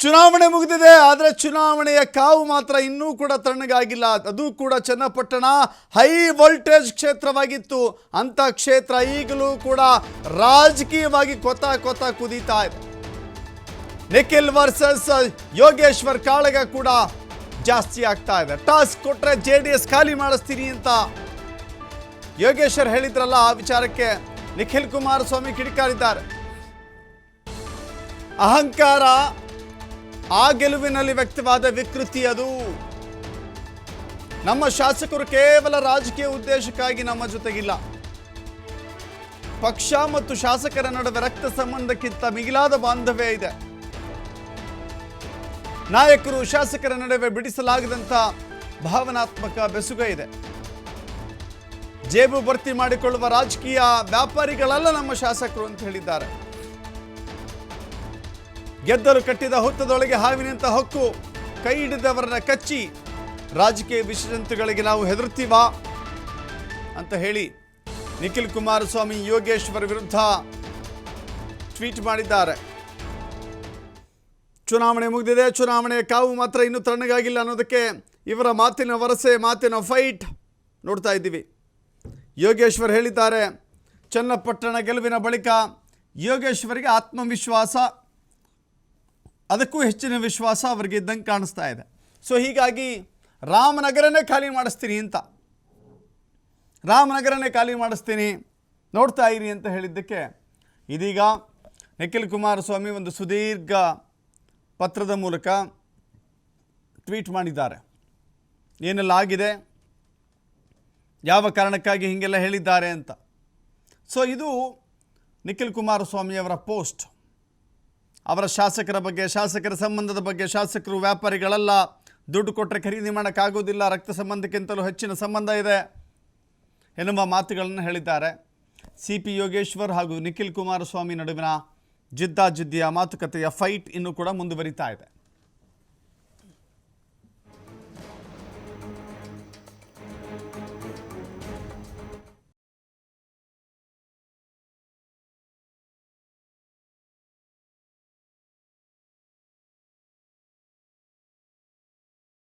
ಚುನಾವಣೆ ಮುಗಿದಿದೆ, ಆದರೆ ಚುನಾವಣೆಯ ಕಾವು ಮಾತ್ರ ಇನ್ನೂ ಕೂಡ ತಣ್ಣಗಾಗಿಲ್ಲ. ಅದು ಕೂಡ ಚನ್ನಪಟ್ಟಣ ಹೈ ವೋಲ್ಟೇಜ್ ಕ್ಷೇತ್ರವಾಗಿತ್ತು. ಅಂತ ಕ್ಷೇತ್ರ ಈಗಲೂ ಕೂಡ ರಾಜಕೀಯವಾಗಿ ಕೊತ ಕೊತ ಕುದೀತಾ ಇದೆ. ನಿಖಿಲ್ ವರ್ಸಸ್, ಯೋಗೇಶ್ವರ್ ಕಾಳಗ ಕೂಡ ಜಾಸ್ತಿ ಆಗ್ತಾ ಇದೆ. ಟಾಸ್ಕ್ ಕೊಟ್ಟರೆ ಜೆ ಡಿ ಎಸ್ ಖಾಲಿ ಮಾಡಿಸ್ತೀನಿ ಅಂತ ಯೋಗೇಶ್ವರ್ ಹೇಳಿದ್ರಲ್ಲ ಆ ವಿಚಾರಕ್ಕೆ ನಿಖಿಲ್ ಕುಮಾರಸ್ವಾಮಿ ಕಿಡಿಕಾರಿದ್ದಾರೆ. ಅಹಂಕಾರ ಆ ಗೆಲುವಿನಲ್ಲಿ ವ್ಯಕ್ತವಾದ ವಿಕೃತಿ ಅದು. ನಮ್ಮ ಶಾಸಕರು ಕೇವಲ ರಾಜಕೀಯ ಉದ್ದೇಶಕ್ಕಾಗಿ ನಮ್ಮ ಜೊತೆಗಿಲ್ಲ. ಪಕ್ಷ ಮತ್ತು ಶಾಸಕರ ನಡುವೆ ರಕ್ತ ಸಂಬಂಧಕ್ಕಿಂತ ಮಿಗಿಲಾದ ಬಾಂಧವ್ಯ ಇದೆ. ನಾಯಕರು ಶಾಸಕರ ನಡುವೆ ಬಿಡಿಸಲಾಗದಂಥ ಭಾವನಾತ್ಮಕ ಬೆಸುಗ ಇದೆ. ಜೇಬು ಭರ್ತಿ ಮಾಡಿಕೊಳ್ಳುವ ರಾಜಕೀಯ ವ್ಯಾಪಾರಿಗಳಲ್ಲ ನಮ್ಮ ಶಾಸಕರು ಅಂತ ಹೇಳಿದ್ದಾರೆ. ಗೆದ್ದರು ಕಟ್ಟಿದ ಹುತ್ತದೊಳಗೆ ಹಾವಿನಂತ ಹೊಕ್ಕು, ಕೈ ಹಿಡಿದವರನ್ನ ಕಚ್ಚಿ, ರಾಜಕೀಯ ವಿಷಜಂತುಗಳಿಗೆ ನಾವು ಹೆದರುತ್ತೀವಾ? ಅಂತ ಹೇಳಿ ನಿಖಿಲ್ ಕುಮಾರಸ್ವಾಮಿ ಯೋಗೇಶ್ವರ್ ವಿರುದ್ಧ ಟ್ವೀಟ್ ಮಾಡಿದ್ದಾರೆ. ಚುನಾವಣೆ ಮುಗಿದಿದೆ, ಚುನಾವಣೆಯ ಕಾವು ಮಾತ್ರ ಇನ್ನೂ ತಣ್ಣಗಾಗಿಲ್ಲ ಅನ್ನೋದಕ್ಕೆ ಇವರ ಮಾತಿನ ವರಸೆ, ಮಾತಿನ ಫೈಟ್ ನೋಡ್ತಾ ಇದ್ದೀವಿ. ಯೋಗೇಶ್ವರ್ ಹೇಳಿದ್ದಾರೆ, ಚನ್ನಪಟ್ಟಣ ಗೆಲುವಿನ ಬಳಿಕ ಯೋಗೇಶ್ವರಿಗೆ ಆತ್ಮವಿಶ್ವಾಸ. ಅದಕ್ಕೂ ಹೆಚ್ಚಿನ ವಿಶ್ವಾಸ ಅವ್ರಿಗೆ ಇದ್ದಂಗೆ ಕಾಣಿಸ್ತಾ ಇದೆ. ಸೊ ಹೀಗಾಗಿ ರಾಮನಗರನೇ ಖಾಲಿ ಮಾಡಿಸ್ತೀನಿ ಅಂತ. ರಾಮನಗರನೇ ಖಾಲಿ ಮಾಡಿಸ್ತೀನಿ, ನೋಡ್ತಾ ಇರಿ ಅಂತ ಹೇಳಿದ್ದಕ್ಕೆ ಇದೀಗ ನಿಖಿಲ್ ಕುಮಾರಸ್ವಾಮಿ ಒಂದು ಸುದೀರ್ಘ ಪತ್ರದ ಮೂಲಕ ಟ್ವೀಟ್ ಮಾಡಿದ್ದಾರೆ. ಏನೆಲ್ಲ ಆಗಿದೆ? ಯಾವ ಕಾರಣಕ್ಕಾಗಿ ಹೀಗೆಲ್ಲ ಹೇಳಿದ್ದಾರೆ ಅಂತ. ಸೊ ಇದು ನಿಖಿಲ್ ಕುಮಾರಸ್ವಾಮಿಯವರ ಪೋಸ್ಟ್. ಅವರ ಶಾಸಕರ ಬಗ್ಗೆ, ಶಾಸಕರ ಸಂಬಂಧದ ಬಗ್ಗೆ, ಶಾಸಕರು ವ್ಯಾಪಾರಿಗಳೆಲ್ಲ. ದುಡ್ಡು ಕೊಟ್ಟರೆ ಖರೀದಿ ಮಾಡೋಕ್ಕಾಗೋದಿಲ್ಲ ರಕ್ತ ಸಂಬಂಧಕ್ಕಿಂತಲೂ ಹೆಚ್ಚಿನ ಸಂಬಂಧ ಇದೆ. ಎನ್ನುವ ಮಾತುಗಳನ್ನು ಹೇಳಿದ್ದಾರೆ. ಸಿ ಪಿ ಯೋಗೇಶ್ವರ್ ಹಾಗೂ ನಿಖಿಲ್ ಕುಮಾರಸ್ವಾಮಿ ನಡುವಿನ ಜಿದ್ದಾಜಿದ್ದಿಯ ಮಾತುಕತೆಯ ಫೈಟ್ ಇನ್ನೂ ಕೂಡ ಮುಂದುವರಿತಾ ಇದೆ.